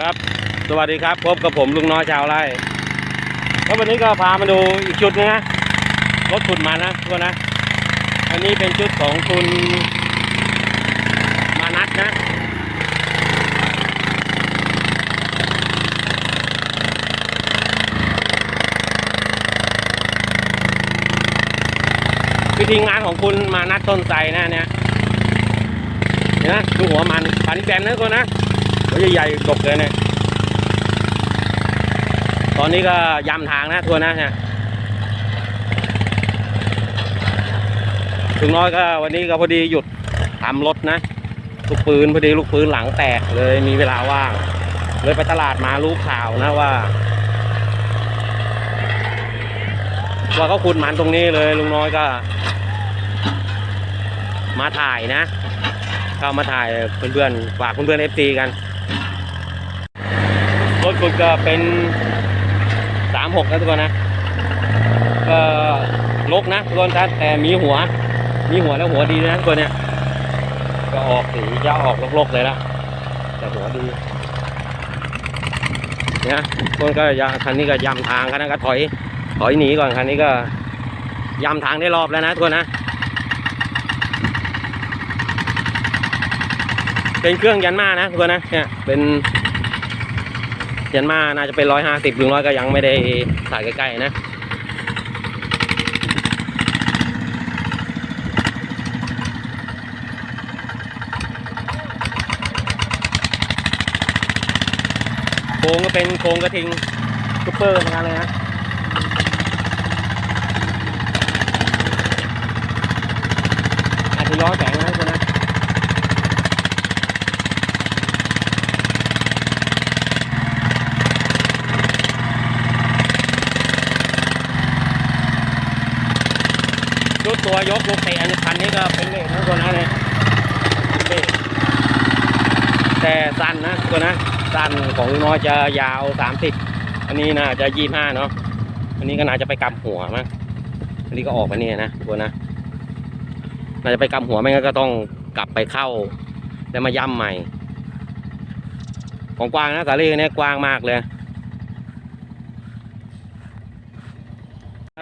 ครับ สวัสดีครับ พบกับผมลุงน้อยชาวไร่แล้ววันนี้ก็พามาดูอีกชุดนึงนะรถขุดมันนะทุกคนนะ อันนี้เป็นชุดของคุณมานัทนะวิธีงานของคุณมานัดต้นไทรนะเนี่ยเนไหมดูหัวมันปันแบนนะทุกคนนะ หัวใหญ่ๆดกเลยเนี่ย ตอนนี้ก็ยำทางนะทัวนะเนี่ยถึงน้อยก็วันนี้ก็พอดีหยุดทำรถนะ ลูกปืนพอดีลูกปืนหลังแตกเลยมีเวลาว่าง เลยไปตลาดมารู้ข่าวนะว่า ว่าเขาขุดมันตรงนี้เลยลุงน้อยก็ มาถ่ายนะ เข้ามาถ่ายเพื่อนๆฝากเพื่อนๆเอฟซีกัน รถคุณก็เป็นสามหกนะทุกคนนะก็ลกนะทุกคนครับแต่มีหัว มีหัวแล้วหัวดีนะทุกคนเนี่ย ก็ออกสีจะออกลกๆเลยละแต่หัวดีเนี่ยทุกคนก็ยคันนี้ก็ยำทางคันนั้นก็ถอย ถอยหนีก่อนคันนี้ก็ยำทางได้รอบแล้วนะทุกคนนะเป็นเครื่องยันมานะทุกคนนะเนี่ยเป็น ยันมาน่าจะเป็นร้อยห้าสิบถึงร้อยก็ยังไม่ได้ถ่ายใกล้ๆนะโครงก็เป็นโครงกระทิงซุปเปอร์เหมือนกันเลยนะอาจจะย้อนแสงนะทุกคนนะ ชุด ตัวยกลูกเตะอันนี้คันนี้ก็เป็นเลขนะตัวนั้นเลยเลขแต่สั้นนะตัวนะสั้นของลุงน้อยจะยาวสามสิบอันนี้น่าจะยี่ห้าเนาะอันนี้ก็น่าจะไปกำหัวมั้งอันนี้ก็ออกมาเนี่ยนะตัวนะน่าจะไปกำหัวไม่งั้นก็ต้องกลับไปเข้า แล้วมาย่ำใหม่ ของกวางนะสาลีเนี่ยกว้างมากเลย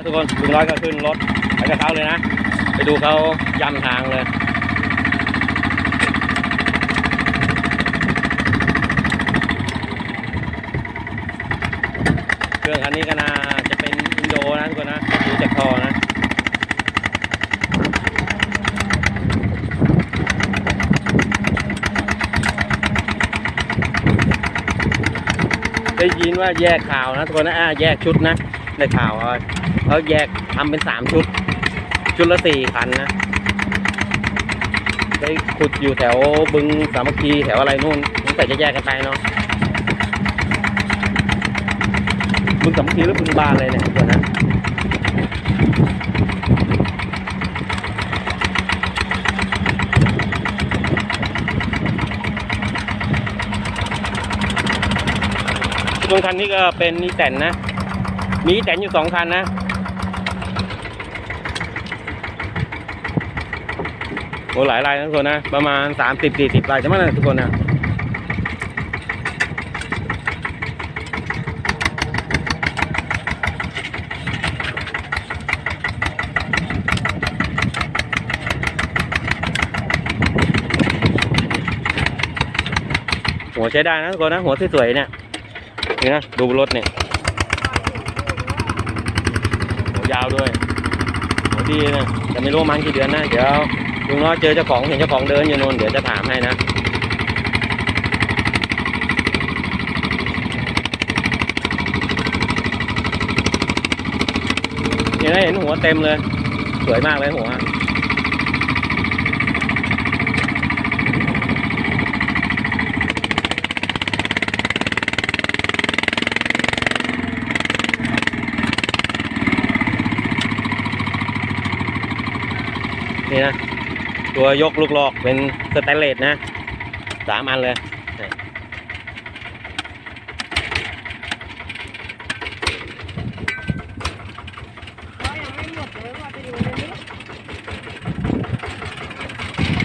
ทุกคนลุงน้อยก็ขึ้นรถไปกับเขาเลยนะ ไปดูเขายำทางเลยเครื่องคันนี้ก็น่าจะเป็นอินโดนะทุกคนนะดูจากคอนะได้ยินว่าแยกข่าวนะทุกคนนะแยกชุดนะ ในข่าวว่าเขาแยกทำเป็นสามชุด ชุดละสี่คันนะไปขุดอยู่แถวบึงสามัคคีแถวอะไรนู่นสงสัยจะแยกกันไปเนาะบึงสามัคคีหรือบึงบ้านเลยเนี่ยตัวนั้นตรงคันนี้ก็เป็นนีแตนนะ มีแตนอยู่สองคันนะโอ้หลายรายทุกคนนะ ประมาณสามสิบสี่สิบรายใช่ไหมนะทุกคนนะหัวใช้ได้นะทุกคนนะ หัวสวยๆเนี่ยนี่นะดูรถเนี่ยหัวยาวด้วยหัวดีนะแต่ไม่รู้มันกี่เดือนนะเดี๋ยวลุงน้อยเจอเจ้าของเห็นเจ้าของเดินอยู่โน่นเดี๋ยวจะถามให้นะเห็นไหมเห็นหัวเต็มเลย สวยมากเลยหัว นี่นะ ตัวยกลูกหลอกเป็นสแตนเลสนะสามอันเลยเน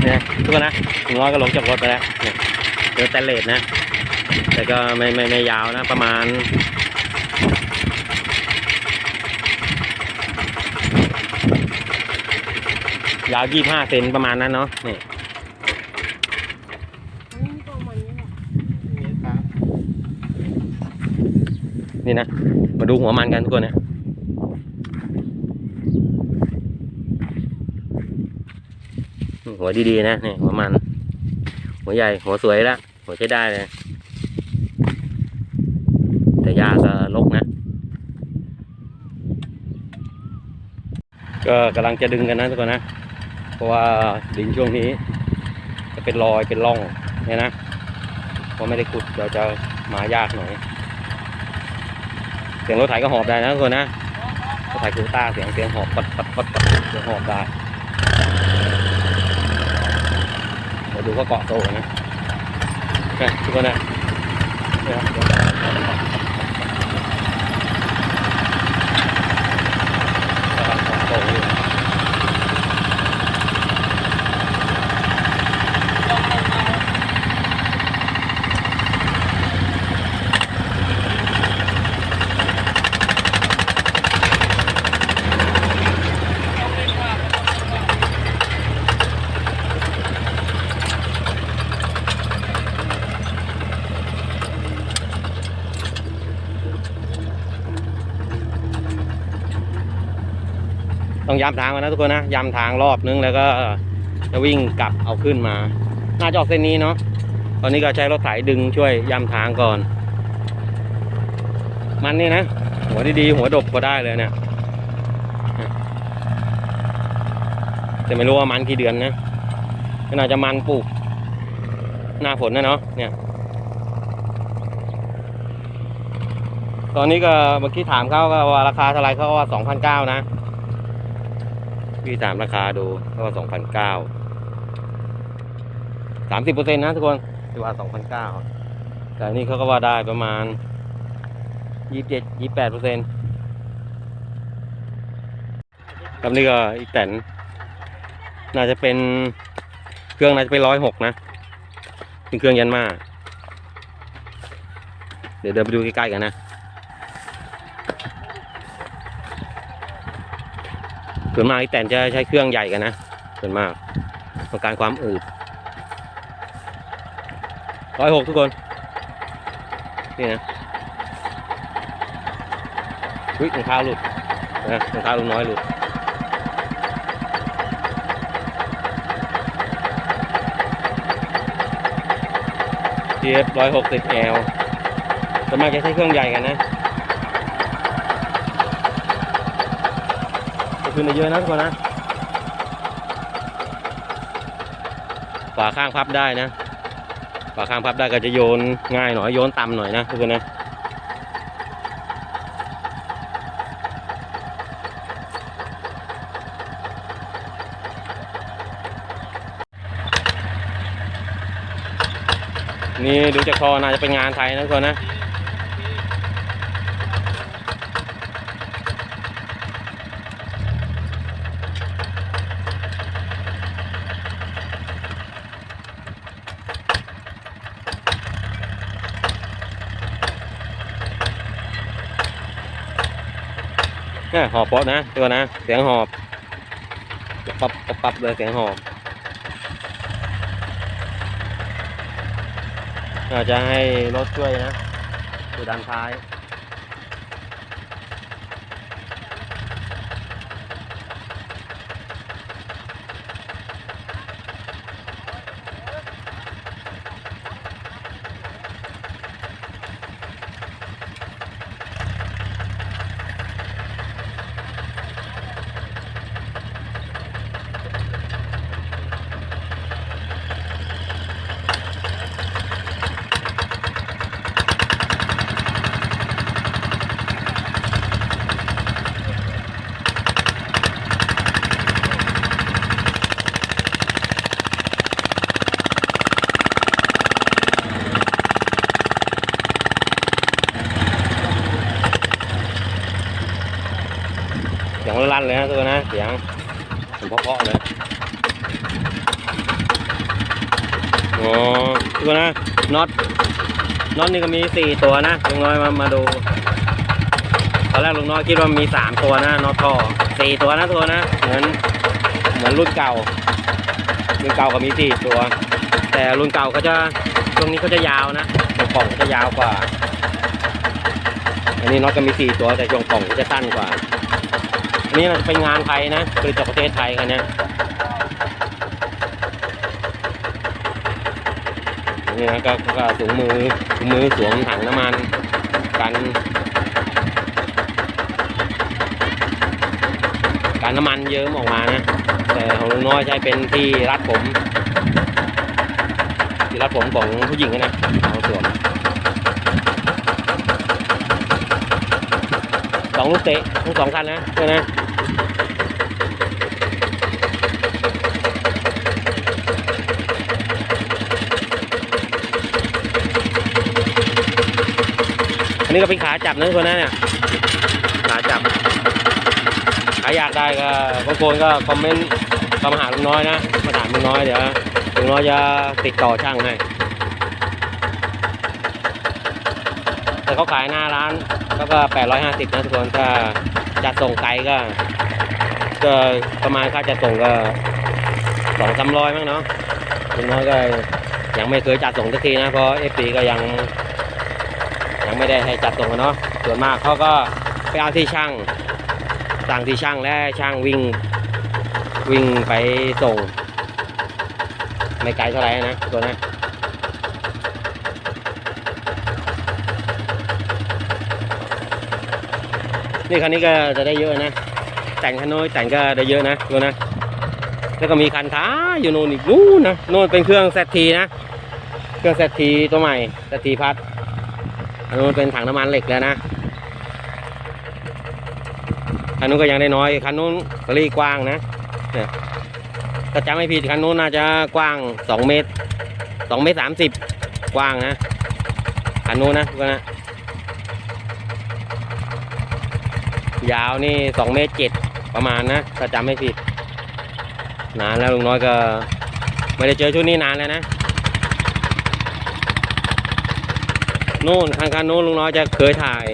ี่ยทุกคนนะงน้อก็ลงจากรถไปแล้วเนี่ยเป็นสแตนเลสนะ แต่ก็ไม่ไม่ไม่ยาวนะ ประมาณ ยาวยี่ห้าเซนประมาณนั้นเนาะนี่นี่นะ มาดูหัวมันกันทุกคนนี่ยหัวดีๆนะนี่หัวมัน หัวใหญ่ หัวสวยละหัวใช้ได้เลย แต่ยาก็ลกนะ ก็กำลังจะดึงกันนะทุกคนนะ เพราะว่าดินช่วงนี้ จะเป็นรอยเป็นร่องเนี่ยนะเพราะไม่ได้ขุดเราจะมายากหน่อย เสียงรถไถก็หอบได้นะทุกคนนะรถไถคูต้าเสียงเสียงหอบปัดปัดปัดปัดเสียงหอบได้เดี๋ยวดูก็เกาะโซ่นะทุกคนนะเนี่ยกำลังเกาะโซ่อยู่ ต้องย้ำทางก่อนนะทุกคนนะย้ำทางรอบนึงแล้วก็จะวิ่งกลับเอาขึ้นมา น่าจะออกเส้นนี้เนาะตอนนี้ก็ใช้รถไถดึงช่วยย้ำทางก่อน มันนี่นะ หัวดีๆหัวดกก็ได้เลยเนี่ยแต่ไม่รู้ว่ามันกี่เดือนนะก็น่าจะมันปลูกหน้าฝนนะเนาะเนี่ย ตอนนี้ก็เมื่อกี้ถามเขาก็ว่าราคาเท่าไรเขาก็ว่าสองพันเก้านะ พี่ถามราคาดูก็ว่าสองพันเก้าสามสิบเปอร์เซ็นต์นะทุกคนที่ว่าสองพันเก้าแต่อันนี่เขาก็ว่าได้ประมาณยี่สิบเจ็ดยี่แปดเปอร์เซ็นต์กับนี่ก็อีกแตนน่าจะเป็นเครื่องน่าจะเป็นร้อยหกนะ เป็นเครื่องยันมา เดี๋ยวเดินไปดูใกล้ๆกันนะ ส่วนมากไอแตนจะใช้เครื่องใหญ่กันนะส่วนมากต้องการความอืดร้อยหกทุกคนนี่นะวิรองเท้าหลุดนะรองเท้าลุงน้อยหลุดเทียบร้อยหกสิบแอลส่วนมากจะใช้เครื่องใหญ่กันนะ จะ ขึ้นเยอะนะทุกคนนะฝาข้างพับได้นะฝาข้างพับได้ก็จะโยนง่ายหน่อยโยนต่ำหน่อยนะทุกคนนะนี่ดูจากคอน่าจะเป็นงานไทยนะทุกคนนะ นี่ยหอบป๊อนะตัวนะ เสียงหอบปับปับปับเลยเสียงหอบอาจจะให้รถช่วยนะดูด้านท้าย นะเสียงเสียงเพาะเลยอ๋อตัวนะน็อตน็อตนี่ก็มีสี่ตัวนะลุงน้อยมามาดูตอนแรกลุงน้อยคิดว่ามีสามตัวนะน็อตท่อสี่ตัวนะตัวนะเหมือนเหมือนรุ่นเก่า รุ่นเก่าก็มีสี่ตัว แต่รุ่นเก่าเขาจะตรงนี้เขาจะยาวนะตรงป่องเขาจะยาวกว่า อันนี้น็อตก็มีสี่ตัวแต่ตรงป่องเขาจะสั้นกว่า อันนี้เป็นงานไทยนะคือจากประเทศไทยกันเนี่ยนี่นะก็ก็ถุงมือถุงมือสวมถังน้ำมันกันกันน้ำมันเยิ้มออกมานะ แต่ของลุงน้อยใช้เป็นที่รัดผม ที่รัดผมของผู้หญิงนะเอาสวมสองลูกเตะทั้งสองคันนะใช่ไหม นนี้ก็เป็นขาจับนะคนนั้นเนี่ยขาจับใครอยากได้ก็บางคนก็คอมเมนต์เข้ามาหาลุงน้อยนะมาถามลุงน้อยเดี๋ยวลุงน้อยจะติดต่อช่างให้แต่เขาขายหน้าร้านก็แล้วก็850นะทุกคนถ้าจะส่งไกลก็ ก็ประมาณค่าจะส่งก็สองสามร้อยมั้งเนาะลุงน้อยก็ยังไม่เคยจัดส่งสักทีนะเพราะเอฟซีก็ยัง ยังไม่ได้ให้จัดส่งกันเนาะส่วนมากเขาก็ไปเอาที่ช่างสั่งที่ช่างและช่างวิ่งวิ่งไปส่ง ไม่ไกลเท่าไหร่นะตัวนะนี่คันนี้ก็จะได้เยอะนะ แต่งคันน้นแต่งก็ได้เยอะนะตัวนะ แล้วก็มีคันท้าอยู่โน่นอีกนู้นนะโน่นเป็นเครื่องแซทีนะ เครื่องแซทีตัวใหม่แซทีพัด อันนู้นเป็นถังน้ำมันเหล็กแล้วนะคันนู้นก็ยังได้น้อยคันนู้นกรีกว้างนะเนี่ยถ้าจำไม่ผิดคันนู้นน่าจะกว้างสองเมตรสองเมตรสามสิบกว้างนะคันนู้นนะกคนนะยาวนี่สองเมตรเจ็ดประมาณนะถ้าจำไม่ผิดนานแล้วลุงน้อยก็ไม่ได้เจอชุดนี้นานแล้วนะ นู่นคันคันนู้นลุงน้อยจะเคยถ่าย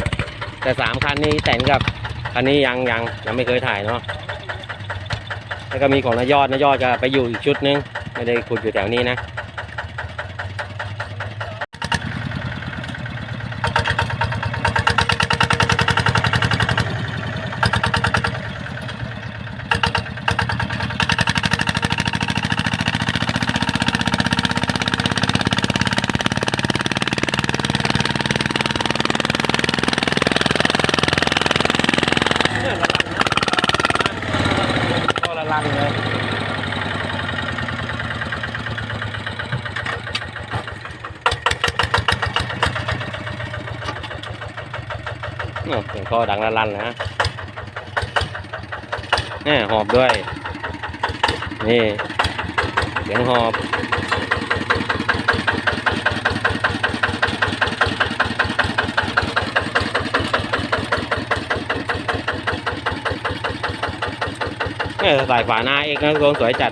แต่สามคันนี้แต่งกับคันนี้ยังยังยังไม่เคยถ่ายเนาะแล้วก็มีของนายยอดนายยอดจะไปอยู่อีกชุดนึงไม่ได้ขุดอยู่แถวนี้นะ ก็ละลังเลยโอ้เสียงคอดังละลันนะแนี่หอบด้วย นี่ เสียงหอบ เนี่ยใส่ฝาหน้าเอกนะทุกคนสวยจัด